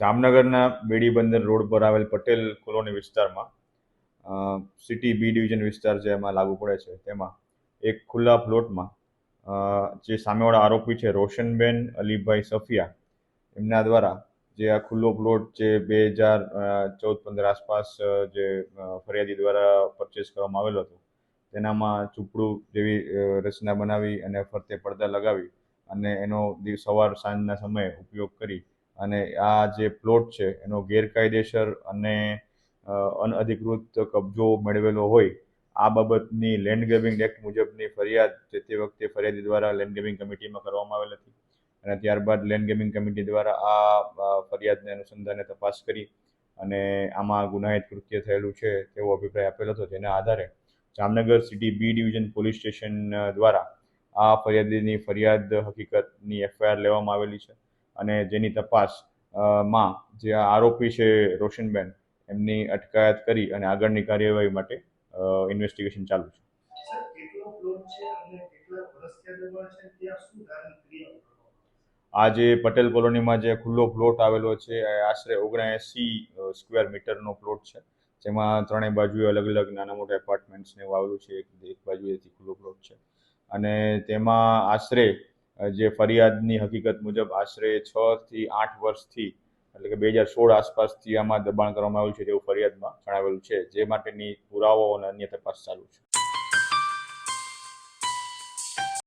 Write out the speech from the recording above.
જામનગરના બેડી બંદર રોડ પર આવેલ પટેલ કોલોની વિસ્તારમાં સિટી બી ડિવિઝન વિસ્તાર જે એમાં લાગુ પડે છે, તેમાં એક ખુલ્લા પ્લોટમાં જે સામેવાળા આરોપી છે રોશનબેન અલીભાઈ સફિયા, એમના દ્વારા જે આ ખુલ્લો પ્લોટ જે બે હજાર ચૌદ પંદર આસપાસ જે ફરિયાદી દ્વારા પરચેસ કરવામાં આવેલો હતો, તેનામાં ચૂપડું જેવી રચના બનાવી અને ફરતે પડદા લગાવી અને એનો દિવસ સવાર સાંજના સમયે ઉપયોગ કરી અને આ જે પ્લોટ છે, એનો ગેરકાયદેસર અને અનઅધિકૃત કબજો મેળવેલો હોય, આ બાબતની લેન્ડ ગ્રેબિંગ એક્ટ મુજબની ફરિયાદ જે તે વખતે ફરિયાદી દ્વારા લેન્ડ ગ્રેબિંગ કમિટીમાં કરવામાં આવેલ હતી. અને ત્યારબાદ લેન્ડ ગ્રેબિંગ કમિટી દ્વારા આ ફરિયાદને અનુસંધાને તપાસ કરી અને આમાં ગુનાહિત કૃત્ય થયેલું છે તેવો અભિપ્રાય આપેલો હતો. જેના આધારે Jamnagar city B division police station દ્વારા આ ફરિયાદીની ફરિયાદ હકીકતની એફઆઈઆર લેવામાં આવેલી છે. અને જેની તપાસમાં જે આરોપી છે રોશનબેન એમની અટકાયત કરી અને આગળની કાર્યવાહી માટે ઇન્વેસ્ટિગેશન ચાલુ છે. આ જે પટેલ કોલોનીમાં જે ખુલ્લો પ્લોટ આવેલો છે આશરે ઓગણએંસી સ્ક્વેર મીટરનો પ્લોટ છે. જેમાં ત્રણેય બાજુએ અલગ અલગ નાના મોટા એપાર્ટમેન્ટ્સ ને એવું આવેલું છે એક બાજુએથી ખુલ્લો પ્લોટ છે. અને તેમાં આશરે જે ફરિયાદની હકીકત મુજબ આશરે છ થી આઠ વર્ષથી, એટલે કે બે હજાર સોળ આસપાસથી આમાં દબાણ કરવામાં આવ્યું છે તેવું ફરિયાદમાં જણાવેલું છે, જે માટેની પુરાવાઓ અને અન્ય તપાસ ચાલુ છે.